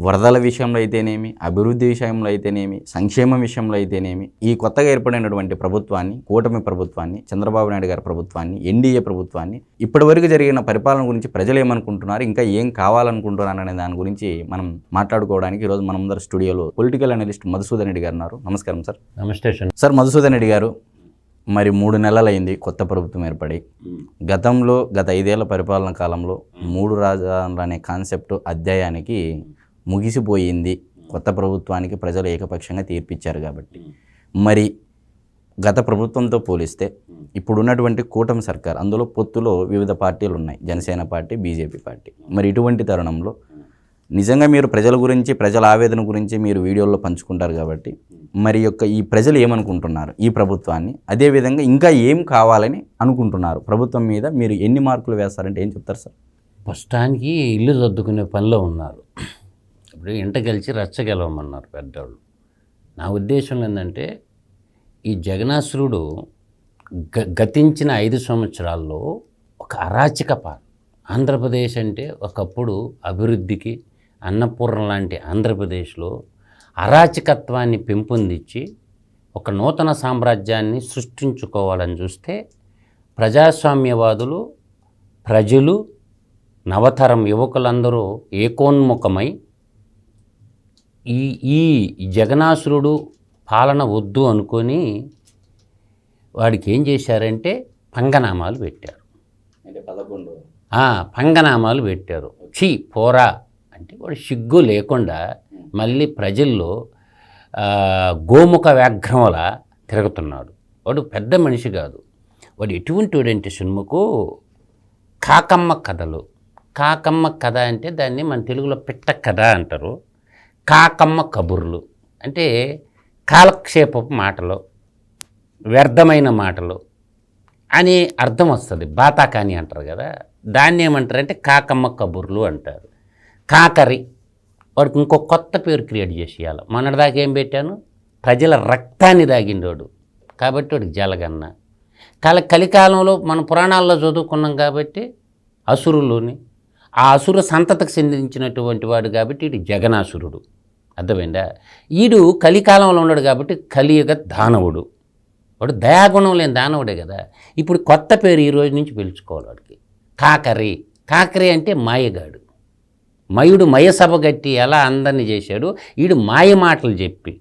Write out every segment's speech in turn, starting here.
వరదల విషయంలో అయితేనేమి అభివృద్ధి విషయంలో అయితేనేమి సంక్షేమం విషయంలో అయితేనేమి ఈ కొత్తగా ఏర్పడినటువంటి ప్రభుత్వాన్ని కూటమి ప్రభుత్వాన్ని చంద్రబాబు నాయుడు గారి ప్రభుత్వాన్ని ఎన్డీఏ ప్రభుత్వాన్ని ఇప్పటివరకు జరిగిన పరిపాలన గురించి ప్రజలు ఏమనుకుంటున్నారు ఇంకా ఏం కావాలనుకుంటున్నారు అనే దాని గురించి మనం మాట్లాడుకోవడానికి ఈరోజు మన ముందర స్టూడియోలో పొలిటికల్ అనలిస్ట్ మధుసూదన్ రెడ్డి గారు ఉన్నారు. నమస్కారం సార్. నమస్తే సార్. మధుసూదన్ రెడ్డి గారు మరి మూడు నెలలైంది కొత్త ప్రభుత్వం ఏర్పడి. గతంలో గత ఐదేళ్ళ పరిపాలన కాలంలో మూడు రాజధానులు అనే కాన్సెప్ట్ అధ్యాయానికి ముగిసిపోయింది. కొత్త ప్రభుత్వానికి ప్రజలు ఏకపక్షంగా తీర్పిచ్చారు కాబట్టి. మరి గత ప్రభుత్వంతో పోలిస్తే ఇప్పుడు ఉన్నటువంటి కూటమి సర్కార్ అందులో పొత్తులో వివిధ పార్టీలు ఉన్నాయి జనసేన పార్టీ బీజేపీ పార్టీ. మరి ఇటువంటి తరుణంలో నిజంగా మీరు ప్రజల గురించి ప్రజల ఆవేదన గురించి మీరు వీడియోల్లో పంచుకుంటారు కాబట్టి మరి యొక్క ఈ ప్రజలు ఏమనుకుంటున్నారు? ఈ ప్రభుత్వాన్ని. అదేవిధంగా ఇంకా ఏం కావాలని అనుకుంటున్నారు? ప్రభుత్వం మీద మీరు ఎన్ని మార్కులు వేస్తారంటే ఏం చెప్తారు సార్? ప్రస్తుతానికి ఇల్లు సర్దుకునే పనిలో ఉన్నారు. ఇప్పుడు ఇంట గెలిచి రచ్చ గెలవమన్నారు పెద్దవాళ్ళు నా ఉద్దేశం ఏంటంటే ఈ జగనాసురుడు గ గతించిన ఐదు సంవత్సరాల్లో ఒక అరాచక పాలు ఆంధ్రప్రదేశ్ అంటే ఒకప్పుడు అభివృద్ధికి అన్నపూర్ణ లాంటి ఆంధ్రప్రదేశ్లో అరాచకత్వాన్ని పెంపొందించి ఒక నూతన సామ్రాజ్యాన్ని సృష్టించుకోవాలని చూస్తే ప్రజాస్వామ్యవాదులు ప్రజలు నవతరం యువకులందరూ ఏకోన్ముఖమై ఈ ఈ జగనాసురుడు పాలన వద్దు అనుకొని వాడికి ఏం చేశారంటే పంగనామాలు పెట్టారు. అంటే పదకొండు. ఆ, పంగనామాలు పెట్టారు. ఛీ పోరా అంటే వాడు సిగ్గు లేకుండా మళ్ళీ ప్రజల్లో గోముఖ వ్యాఘ్రమలా తిరుగుతున్నాడు. వాడు పెద్ద మనిషి కాదు. వాడు ఎటువంటి వాడంటే సినిమాకు కాకమ్మ కథలు. కాకమ్మ కథ అంటే దాన్ని మన తెలుగులో పిట్ట కథ అంటారు. కాకమ్మ కబుర్లు. అంటే కాలక్షేపపు మాటలు వ్యర్థమైన మాటలు అని అర్థం వస్తుంది. బాతాకాని అంటారు కదా దాన్ని ఏమంటారంటే కాకమ్మ కబుర్లు అంటారు. కాకరి వాడికి ఇంకో కొత్త పేరు క్రియేట్ చేసి మొన్నటిదాకా ఏం పెట్టాను? ప్రజల రక్తాన్ని దాగిండోడు కాబట్టి వాడికి జలగన్న. కాల కలికాలంలో మన పురాణాల్లో చదువుకున్నాం కాబట్టి అసురులోని ఆ అసుర సంతతకు చెందించినటువంటి వాడు కాబట్టి ఇటు జగనాసురుడు. అర్థమైందా? ఈడు కలికాలంలో ఉన్నాడు కాబట్టి కలియుగ దానవుడు. వాడు దయాగుణం లేని దానవుడే కదా. ఇప్పుడు కొత్త పేరు ఈ రోజు నుంచి పిలుచుకోవాలి వాడికి. కాకరి. కాకరి అంటే మాయగాడు. మయుడు మయసభ గట్టి ఎలా అందరిని చేశాడు? ఈడు మాయ మాటలు చెప్పి.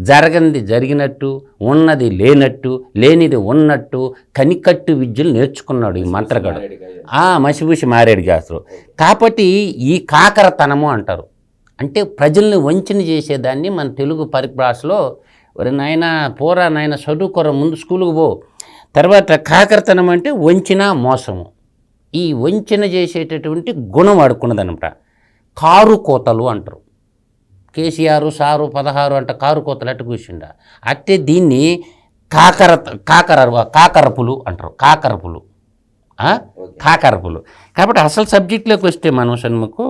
జరగంది జరిగినట్టు ఉన్నది లేనట్టు లేనిది ఉన్నట్టు కనికట్టు విద్యలు నేర్చుకున్నాడు ఈ మంత్రగాడు. ఆ మసిపూసి మారేడు శాస్త్రం కాబట్టి ఈ కాకరతనము అంటారు. అంటే ప్రజల్ని వంచన చేసేదాన్ని మన తెలుగు పరిభాషలో ఒరే నాయన పోరా నాయన చదువుకోరా ముందు స్కూల్కి పో. తర్వాత కాకరతనం అంటే వంచిన మోసము. ఈ వంచన చేసేటటువంటి గుణం వాడుకున్నదనమాట. కారు కోతలు అంటారు. కేసీఆర్ సారు పదహారు అంట కారు కోతలు అట్టు కూర్చుండా అట్టే దీన్ని కాకర కాకర కాకరపులు అంటారు. కాకరపులు? కాకరపులు. కాబట్టి అసలు సబ్జెక్టులోకి వస్తే మనం సన్ముకు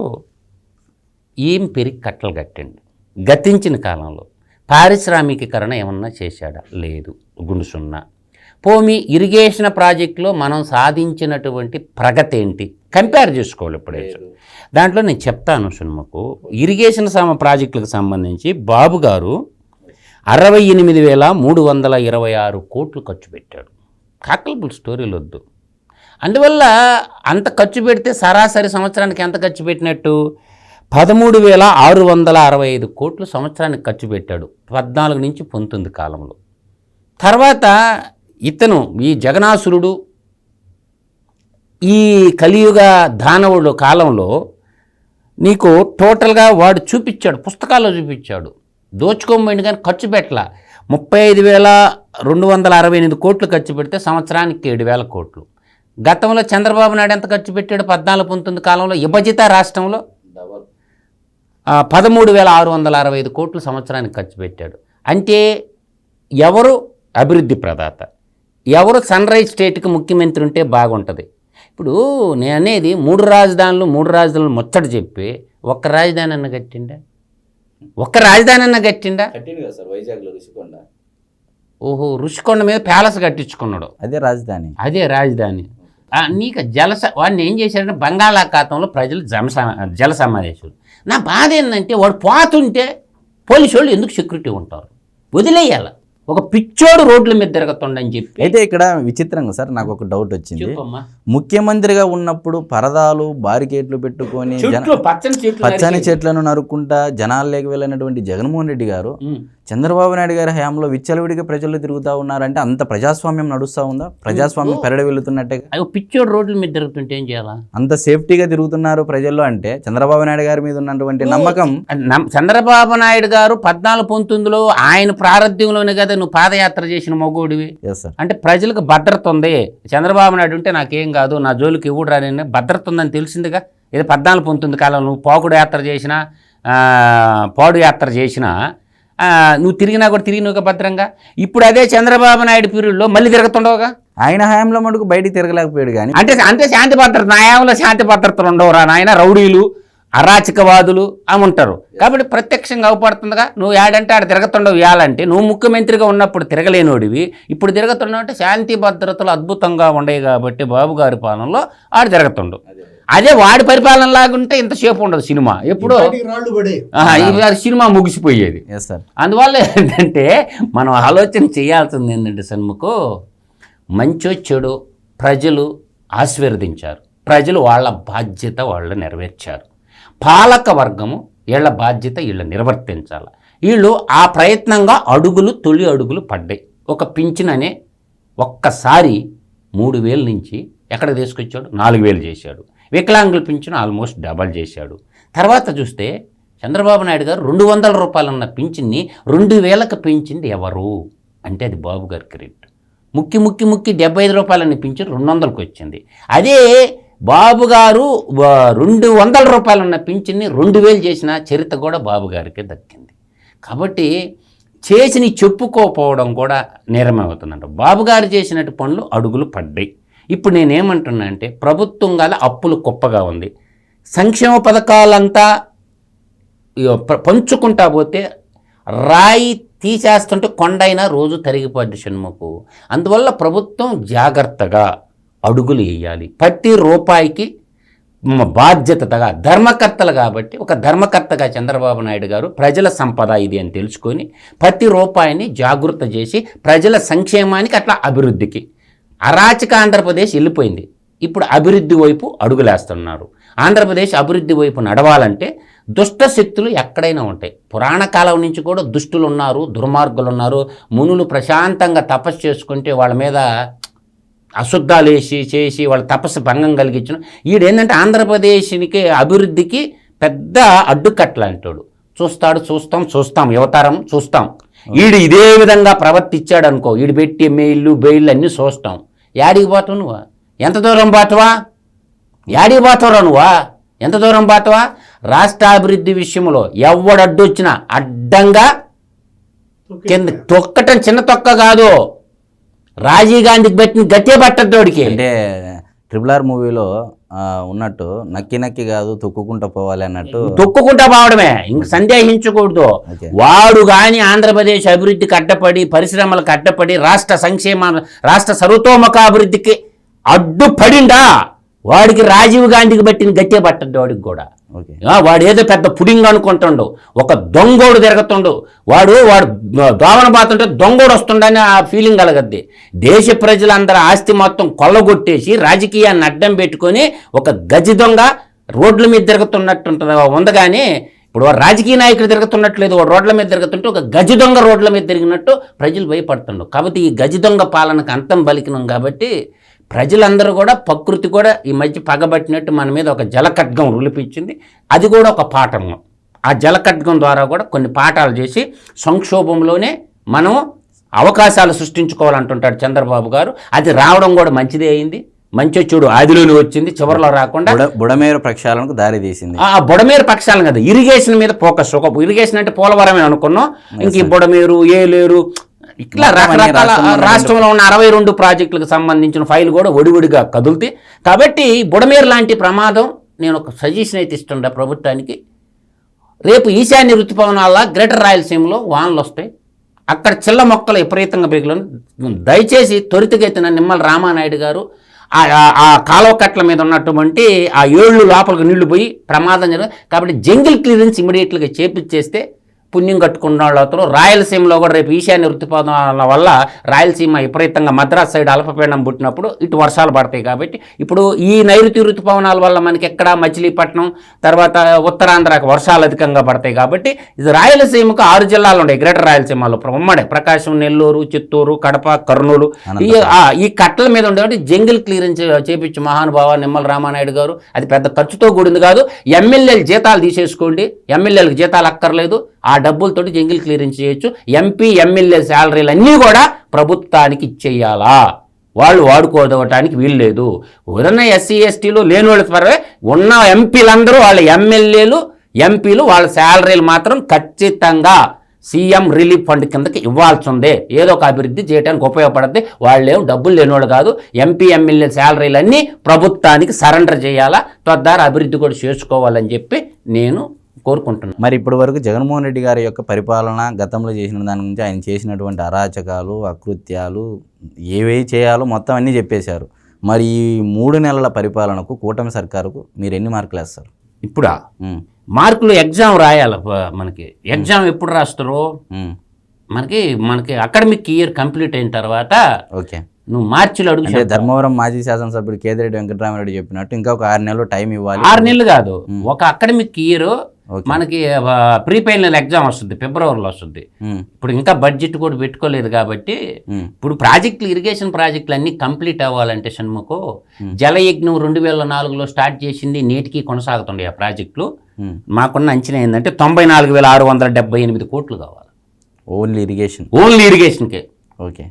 ఏం పెరిగి కట్టలు కట్టండి? గతించిన కాలంలో పారిశ్రామికీకరణ ఏమన్నా చేశాడా? లేదు. గుండు సున్నా పోమి ఇరిగేషన్ ప్రాజెక్టులో మనం సాధించినటువంటి ప్రగతి ఏంటి? కంపేర్ చేసుకోవాలి ఇప్పుడే దాంట్లో నేను చెప్తాను సున్మకు ఇరిగేషన్ సమ ప్రాజెక్టులకు సంబంధించి బాబు గారు అరవై ఎనిమిది వేల మూడు వందల ఇరవై ఆరు కోట్లు ఖర్చు పెట్టాడు. కాకలబుల్ స్టోరీలు వద్దు. అందువల్ల అంత ఖర్చు పెడితే సరాసరి సంవత్సరానికి ఎంత ఖర్చు పెట్టినట్టు? పదమూడు వేల ఆరు వందల అరవై ఐదు కోట్లు సంవత్సరానికి ఖర్చు పెట్టాడు. పద్నాలుగు నుంచి పంతొమ్మిది కాలంలో. తర్వాత ఇతను ఈ జగనాసురుడు ఈ కలియుగ దానవుడు కాలంలో నీకు టోటల్గా వాడు చూపించాడు పుస్తకాల్లో చూపించాడు. దోచుకోబోయింది కానీ ఖర్చు పెట్టలా. ముప్పై ఐదు వేల రెండు వందల అరవై ఎనిమిది కోట్లు ఖర్చు పెడితే సంవత్సరానికి ఏడు వేల కోట్లు. గతంలో చంద్రబాబు నాయుడు ఎంత ఖర్చు పెట్టాడు? పద్నాలుగు పంతొమ్మిది కాలంలో విభజిత రాష్ట్రంలో పదమూడు వేల ఆరు వందల అరవై ఐదు కోట్లు సంవత్సరానికి ఖర్చు పెట్టాడు. అంటే ఎవరు? అభివృద్ధి ప్రదాత. ఎవరు సన్ రైజ్ స్టేట్కి ముఖ్యమంత్రి ఉంటే బాగుంటుంది. ఇప్పుడు నేను అనేది మూడు రాజధానులు మూడు రాజధానులు ముచ్చట చెప్పి ఒక్క రాజధాని అన్న కట్టిండా? ఒక్క రాజధాని అన్న కట్టిండా? కట్టింది కదా సార్ వైజాగ్లో రుషికొండ. ఓహో రుషికొండ మీద ప్యాలెస్ కట్టించుకున్నాడు. అదే రాజధాని. అదే రాజధాని. ఆ, నీకు జల వాడిని ఏం చేశాడంటే బంగాళాఖాతంలో ప్రజలు జమ సమ- జల సమావేశం నా బాధ ఏంటంటే వాడు పోతుంటే పోలీసు వాళ్ళు ఎందుకు సెక్యూరిటీ ఉంటారు? వదిలేయాల? ఒక పిచ్చోడు రోడ్ల మీద తిరగతుండని చెప్పి. అయితే ఇక్కడ విచిత్రంగా సార్ నాకు ఒక డౌట్ వచ్చింది. ముఖ్యమంత్రిగా ఉన్నప్పుడు పరదాలు బారికేట్లు పెట్టుకొని పచ్చని చెట్లను నరుక్కుంటా జనాల్లోకి వెళ్ళినటువంటి జగన్మోహన్ రెడ్డి గారు. చంద్రబాబు నాయుడు గారి హయాంలో విచ్చలవిడిగా ప్రజలు తిరుగుతా ఉన్నారంటే అంత ప్రజాస్వామ్యం నడుస్తా ఉందా? ప్రజాస్వామ్యం పెరడ వెళ్తున్నట్టే పిచ్చోడు రోడ్ల మీద తిరుగుతుంటే ఏం చేయాలా? అంత సేఫ్టీగా తిరుగుతున్నారు ప్రజల్లో అంటే చంద్రబాబు నాయుడు గారి మీద ఉన్నటువంటి నమ్మకం? నమ్- చంద్రబాబు నాయుడు గారు పద్నాలుగు పంతొమ్మిదిలో ఆయన ప్రారంభంలోనే కదా నువ్వు పాదయాత్ర చేసిన మగోడివి. అంటే ప్రజలకు భద్రత ఉంది. చంద్రబాబు నాయుడు ఉంటే నాకేం కాదు నా జోలికి ఇవ్వడు రాని భద్రత ఉందని తెలిసిందిగా. ఇది పద్నాలుగు పంతొమ్మిది కాలం నువ్వు పోకుడు యాత్ర చేసినా పోడు యాత్ర చేసినా నువ్వు తిరిగినా కూడా తిరిగినవుగా భద్రంగా? ఇప్పుడు అదే చంద్రబాబు నాయుడు పీరియడ్లో మళ్ళీ తిరుగుతుండవుగా? ఆయన హయాంలో మటుకు బయటికి తిరగలేకపోయాడు కానీ అంటే అంటే శాంతి భద్రత న్యాయంలో శాంతి భద్రతలు ఉండవురా నాయన రౌడీలు అరాచకవాదులు అని ఉంటారు. కాబట్టి ప్రత్యక్షంగా అవపడుతుందిగా. నువ్వు యాడంటే ఆడ తిరగతుండవు ఇవ్వాలంటే నువ్వు ముఖ్యమంత్రిగా ఉన్నప్పుడు తిరగలేనోడివి ఇప్పుడు తిరగతున్నావు అంటే శాంతి భద్రతలు అద్భుతంగా ఉండవు కాబట్టి బాబు గారి పాలనలో ఆడు తిరగతుండు. అదే వాడి పరిపాలన లాగుంటే ఇంతసేపు ఉండదు సినిమా. ఎప్పుడో సినిమా ముగిసిపోయేది. ఎస్ సార్ అందువల్ల ఏంటంటే మనం ఆలోచన చేయాల్సింది ఏంటంటే సన్ముకు మంచో చెడు ప్రజలు ఆశీర్వదించారు. ప్రజలు వాళ్ళ బాధ్యత వాళ్ళు నెరవేర్చారు. పాలక వర్గము వీళ్ళ బాధ్యత వీళ్ళు నిర్వర్తించాలి. వీళ్ళు ఆ ప్రయత్నంగా అడుగులు తొలి అడుగులు పడ్డాయి. ఒక పింఛన్ అనే ఒక్కసారి మూడు వేల నుంచి ఎక్కడ తీసుకొచ్చాడు? నాలుగు వేలు చేశాడు. వికలాంగుల పింఛను ఆల్మోస్ట్ డబల్ చేశాడు. తర్వాత చూస్తే చంద్రబాబు నాయుడు గారు రెండు వందల రూపాయలున్న పింఛన్ని రెండు వేలకు పెంచింది ఎవరు? అంటే అది బాబు గారి క్రెడిట్. ముక్కి ముక్కి ముక్కి డెబ్బై ఐదు రూపాయలని పింఛను రెండు వందలకు వచ్చింది. అదే బాబు గారు రెండు వందల రూపాయలున్న పింఛన్ని రెండు వేలు చేసిన చరిత్ర కూడా బాబు గారికే దక్కింది. కాబట్టి చేసిన చెప్పుకోకపోవడం కూడా నేరమవుతుందంట బాబుగారు చేసినట్టు పనులు అడుగులు పడ్డాయి. ఇప్పుడు నేనేమంటున్నా అంటే ప్రభుత్వం గల అప్పులు కుప్పగా ఉంది. సంక్షేమ పథకాలంతా పంచుకుంటా పోతే రాయి తీసేస్తుంటే కొండైనా రోజు తరిగిపోద్ది షణ్ముకు అందువల్ల ప్రభుత్వం జాగ్రత్తగా అడుగులు వేయాలి. ప్రతి రూపాయికి బాధ్యతగా ధర్మకర్తలు కాబట్టి ఒక ధర్మకర్తగా చంద్రబాబు నాయుడు గారు ప్రజల సంపద ఇది అని తెలుసుకొని ప్రతి రూపాయిని జాగృత చేసి ప్రజల సంక్షేమానికి అట్లా అభివృద్ధికి అరాచక ఆంధ్రప్రదేశ్ వెళ్ళిపోయింది. ఇప్పుడు అభివృద్ధి వైపు అడుగులేస్తున్నారు. ఆంధ్రప్రదేశ్ అభివృద్ధి వైపు నడవాలంటే దుష్ట శక్తులు ఎక్కడైనా ఉంటాయి. పురాణ కాలం నుంచి కూడా దుష్టులు ఉన్నారు దుర్మార్గులు ఉన్నారు. మునులు ప్రశాంతంగా తపస్సు చేసుకుంటే వాళ్ళ మీద అశుద్ధాలు వేసి చేసి వాళ్ళ తపస్సు భంగం కలిగించిన ఈడేంటంటే ఆంధ్రప్రదేశ్కి అభివృద్ధికి పెద్ద అడ్డుకట్ల అంటాడు చూస్తాడు చూస్తాం చూస్తాం. యువతరం చూస్తాం. ఈడు ఇదే విధంగా ప్రవర్తించాడు అనుకో ఈడు పెట్టి మెయిల్లు బెయిల్ అన్నీ చూస్తాం. యాడికి పోతావు నువ్వా? ఎంత దూరం పోతావా? యాడికి పోతావురా నువ్వా? ఎంత దూరం పోతావా? రాష్ట్ర అభివృద్ధి విషయంలో ఎవడు అడ్డొచ్చినా అడ్డంగా కింద తొక్కటం చిన్న తొక్క కాదు. రాజీవ్ గాంధీకి పెట్టిన గట్టే పట్టద్దోడికి అంటే ట్రిపుల్ ఆర్ మూవీలో ఉన్నట్టు నక్కి నక్కి కాదు తొక్కుకుంటూ పోవాలి అన్నట్టు. తొక్కుకుంటా పోవడమే. ఇంక సందేహించకూడదు. వాడు కానీ ఆంధ్రప్రదేశ్ అభివృద్ధికి అడ్డపడి పరిశ్రమలకు అడ్డపడి రాష్ట్ర సంక్షేమ రాష్ట్ర సర్వతోముఖ అభివృద్ధికి అడ్డుపడిందా వాడికి రాజీవ్ గాంధీకి పట్టిన గట్టే పట్టద్దు వాడికి కూడా. వాడేదో వాడు ఏదో పెద్ద పుడింగ్ అనుకుంటుండు. ఒక దొంగోడు తిరుగుతుండు. వాడు వాడు దోవన పాతుంటే దొంగోడు వస్తుండని ఆ ఫీలింగ్ కలగద్ది. దేశ ప్రజలందరూ ఆస్తి మొత్తం కొల్లగొట్టేసి రాజకీయాన్ని అడ్డం పెట్టుకొని ఒక గజి దొంగ రోడ్ల మీద తిరుగుతున్నట్టు ఉంది కానీ ఇప్పుడు రాజకీయ నాయకుడు తిరుగుతున్నట్లేదు. వాడు రోడ్ల మీద తిరుగుతుంటే ఒక గజి దొంగ రోడ్ల మీద తిరిగినట్టు ప్రజలు భయపడుతుండు కాబట్టి ఈ గజి దొంగ పాలనకు అంతం బలికినాం కాబట్టి ప్రజలందరూ కూడా ప్రకృతి కూడా ఈ మధ్య పగబట్టినట్టు మన మీద ఒక జలఖడ్గం రులిపించింది. అది కూడా ఒక పాఠము ఆ జలఖడ్గం ద్వారా కూడా కొన్ని పాఠాలు చేసి సంక్షోభంలోనే మనం అవకాశాలు సృష్టించుకోవాలంటుంటాడు చంద్రబాబు గారు. అది రావడం కూడా మంచిదే అయింది. మంచి చూడు ఆదిలోనే వచ్చింది. చివరిలో రాకుండా బుడ బుడమేరు ప్రక్షాళనకు దారి తీసింది. ఆ బుడమేరు పక్షాలను కదా. ఇరిగేషన్ మీద ఫోకస్. ఒక ఇరిగేషన్ అంటే పోలవరమే అనుకున్నాం. ఇంక ఈ బుడమేరు ఏలేరు ఇట్లా రకరకాల రాష్ట్రంలో ఉన్న అరవై రెండు ప్రాజెక్టులకు సంబంధించిన ఫైల్ కూడా ఒడివడిగా కదులుతాయి కాబట్టి బుడమేరు లాంటి ప్రమాదం నేను ఒక సజెషన్ అయితే ఇస్తుండే ప్రభుత్వానికి. రేపు ఈశాన్య ఋతుపవనాల గ్రేటర్ రాయలసీమలో వానలు వస్తాయి. అక్కడ చిల్ల మొక్కలు విపరీతంగా పెరిగిన దయచేసి త్వరితగతిన నిమ్మల రామానాయుడు గారు ఆ- ఆ- ఆ కాలువ కట్ల మీద ఉన్నటువంటి ఆ ఏళ్ళు లోపలికి నీళ్ళు పోయి ప్రమాదం జరగదు కాబట్టి జంగిల్ క్లియరెన్స్ ఇమీడియట్గా చేపించేస్తే పుణ్యం కట్టుకున్న వాళ్ళు రాయలసీమలో కూడా రేపు ఈశాన్య ఋతుపాదాల వల్ల రాయలసీమ విపరీతంగా మద్రాస్ సైడ్ అల్పపీడనం పుట్టినప్పుడు ఇటు వర్షాలు పడతాయి కాబట్టి ఇప్పుడు ఈ నైరుతి ఋతుపవనాల వల్ల మనకి ఎక్కడ మచిలీపట్నం తర్వాత ఉత్తరాంధ్రకు వర్షాలు అధికంగా పడతాయి కాబట్టి ఇది రాయలసీమకు ఆరు జిల్లాలు ఉన్నాయి. గ్రేటర్ రాయలసీమలో ఉమ్మడి ప్రకాశం నెల్లూరు చిత్తూరు కడప కర్నూలు. ఈ ఈ కట్టల మీద ఉండేవాటి జంగిల్ క్లియరెన్స్ చేపించి మహానుభావ నిమ్మల రామానాయుడు గారు. అది పెద్ద ఖర్చుతో కూడింది కాదు. ఎమ్మెల్యేలు జీతాలు తీసేసుకోండి. ఎమ్మెల్యేలకు జీతాలు అక్కర్లేదు. ఆ డబ్బులతోటి జంగిల్ క్లియరెన్స్ చేయొచ్చు. ఎంపీ ఎమ్మెల్యే శాలరీలు అన్నీ కూడా ప్రభుత్వానికి ఇచ్చేయాలా? వాళ్ళు వాడుకోదవటానికి వీలు లేదు. ఎవరన్నా ఎస్సీ ఎస్టీలు లేని వాళ్ళ పరవే ఉన్న ఎంపీలందరూ వాళ్ళ ఎమ్మెల్యేలు ఎంపీలు వాళ్ళ శాలరీలు మాత్రం ఖచ్చితంగా సీఎం రిలీఫ్ ఫండ్ కిందకి ఇవ్వాల్సిందే. ఏదో ఒక అభివృద్ధి చేయడానికి ఉపయోగపడద్ది. వాళ్ళేం డబ్బులు లేనివాళ్ళు కాదు. ఎంపీ ఎమ్మెల్యే శాలరీలు అన్నీ ప్రభుత్వానికి సరెండర్ చేయాలా? తద్వారా అభివృద్ధి కూడా చేసుకోవాలని చెప్పి నేను కోరుకుంటున్నాను మరి ఇప్పటి వరకు జగన్మోహన్ రెడ్డి గారి యొక్క పరిపాలన గతంలో చేసిన దాని గురించి ఆయన చేసినటువంటి అరాచకాలు అకృత్యాలు ఏవే చేయాలో మొత్తం అన్నీ చెప్పేశారు. మరి ఈ మూడు నెలల పరిపాలనకు కూటమి సర్కారుకు మీరు ఎన్ని మార్కులు వేస్తారు? ఇప్పుడా? మార్కులు ఎగ్జామ్ రాయాలి మనకి. ఎగ్జామ్ ఎప్పుడు రాస్తారు? మనకి మనకి అకాడమిక్ ఇయర్ కంప్లీట్ అయిన తర్వాత ఓకే. నువ్వు మార్చిలో అడుగు ధర్మవరం మాజీ శాసనసభ్యుడు కేదిరెడ్డి వెంకటరామరెడ్డి చెప్పినట్టు ఇంకా ఒక ఆరు నెలలు టైం ఇవ్వాలి. ఆరు నెలలు కాదు. ఒక అకాడమిక్ ఇయర్. మనకి ప్రీ ఫైనల్ ఎగ్జామ్ వస్తుంది ఫిబ్రవరిలో వస్తుంది. ఇప్పుడు ఇంకా బడ్జెట్ కూడా పెట్టుకోలేదు కాబట్టి ఇప్పుడు ప్రాజెక్టులు ఇరిగేషన్ ప్రాజెక్టులు అన్నీ కంప్లీట్ అవ్వాలంటే షణ్ముఖు జలయజ్ఞం రెండు వేల నాలుగులో స్టార్ట్ చేసింది నేటికి కొనసాగుతుండే ఆ ప్రాజెక్టులు. మాకున్న అంచనా ఏంటంటే తొంభై నాలుగు వేల ఆరు వందల డెబ్బై ఎనిమిది కోట్లు కావాలి. Only irrigation. ఓన్లీ ఇరిగేషన్కే. ఓకే.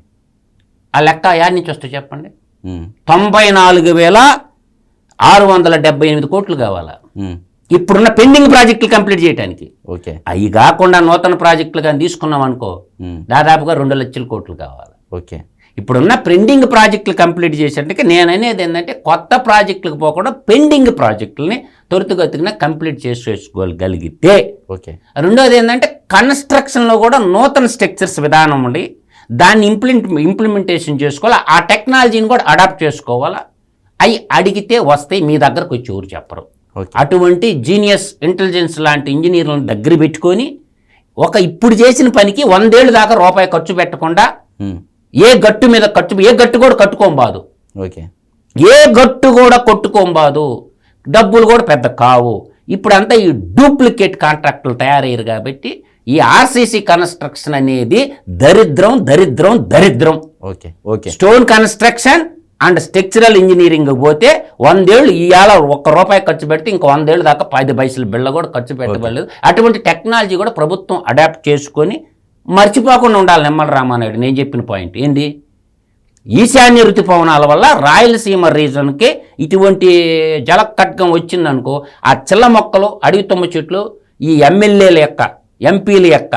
ఆ లెక్క యాడ్ నుంచి వస్తే చెప్పండి. తొంభై నాలుగు వేల ఆరు వందల డెబ్బై ఎనిమిది కోట్లు కావాలా. ఇప్పుడున్న పెండింగ్ ప్రాజెక్టులు కంప్లీట్ చేయడానికి ఓకే. అవి కాకుండా నూతన ప్రాజెక్టులు కానీ తీసుకున్నాం అనుకో దాదాపుగా రెండు లక్షల కోట్లు కావాలి. ఓకే. ఇప్పుడున్న పెండింగ్ ప్రాజెక్టులు కంప్లీట్ చేసేందుకు నేను అనేది ఏంటంటే కొత్త ప్రాజెక్టులకు పోకుండా పెండింగ్ ప్రాజెక్టులని త్వరితగతిన కంప్లీట్ చేసేసుకోగలిగితే ఓకే. రెండోది ఏంటంటే కన్స్ట్రక్షన్లో కూడా నూతన స్ట్రక్చర్స్ విధానం ఉండి దాన్ని ఇంప్లిమెంట్ ఇంప్లిమెంటేషన్ చేసుకోవాలి. ఆ టెక్నాలజీని కూడా అడాప్ట్ చేసుకోవాలా? అవి అడిగితే వస్తాయి మీ దగ్గరకు వచ్చి ఊరు చెప్పరు. అటువంటి జీనియస్ ఇంటెలిజెన్స్ లాంటి ఇంజనీర్లను దగ్గర పెట్టుకొని ఒక ఇప్పుడు చేసిన పనికి వందేళ్ళు దాకా రూపాయి ఖర్చు పెట్టకుండా ఉమ్, ఏ గట్టు మీద ఖర్చు ఏ గట్టు కూడా కట్టుకోబాదు ఓకే ఏ గట్టు కూడా కొట్టుకోబాదు డబ్బులు కూడా పెద్ద కావు. ఇప్పుడంతా ఈ డూప్లికేట్ కాంట్రాక్టులు తయారయ్యారు కాబట్టి ఈ ఆర్సీసీ కన్స్ట్రక్షన్ అనేది దరిద్రం దరిద్రం దరిద్రం. Okay okay stone construction and structural engineering పోతే వందేళ్ళు ఇవాళ ఒక్క రూపాయి ఖర్చు పెడితే ఇంకో వందేళ్ళు దాకా పది పైసలు బిళ్ళ కూడా ఖర్చు పెట్టబడలేదు. అటువంటి టెక్నాలజీ కూడా ప్రభుత్వం అడాప్ట్ చేసుకొని మర్చిపోకుండా ఉండాలి నిమ్మల రామానాయుడు నేను చెప్పిన పాయింట్. ఏంది? ఈశాన్య ఋతుపవనాల వల్ల రాయలసీమ రీజన్కి ఇటువంటి జలకట్గం వచ్చిందనుకో ఆ చిల్ల మొక్కలు అడవి తుమ్మ చెట్లు ఈ ఎమ్మెల్యేల యొక్క ఎంపీల యొక్క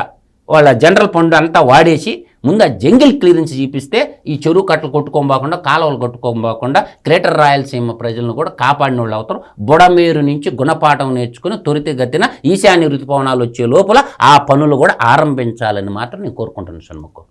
వాళ్ళ జనరల్ ఫండ్ అంతా వాడేసి ముందు ఆ జంగిల్ క్లియరెన్స్ చూపిస్తే ఈ చెరువు కట్టలు కొట్టుకోబోకుండా కాలువలు కొట్టుకోబోకుండా గ్రేటర్ రాయలసీమ ప్రజలను కూడా కాపాడిన వాళ్ళు అవుతారు. బుడమేరు నుంచి గుణపాఠం నేర్చుకుని త్వరితగతిన ఈశాన్య ఋతుపవనాలు వచ్చే లోపల ఆ పనులు కూడా ఆరంభించాలని మాత్రం నేను కోరుకుంటున్నాను షణ్ముఖం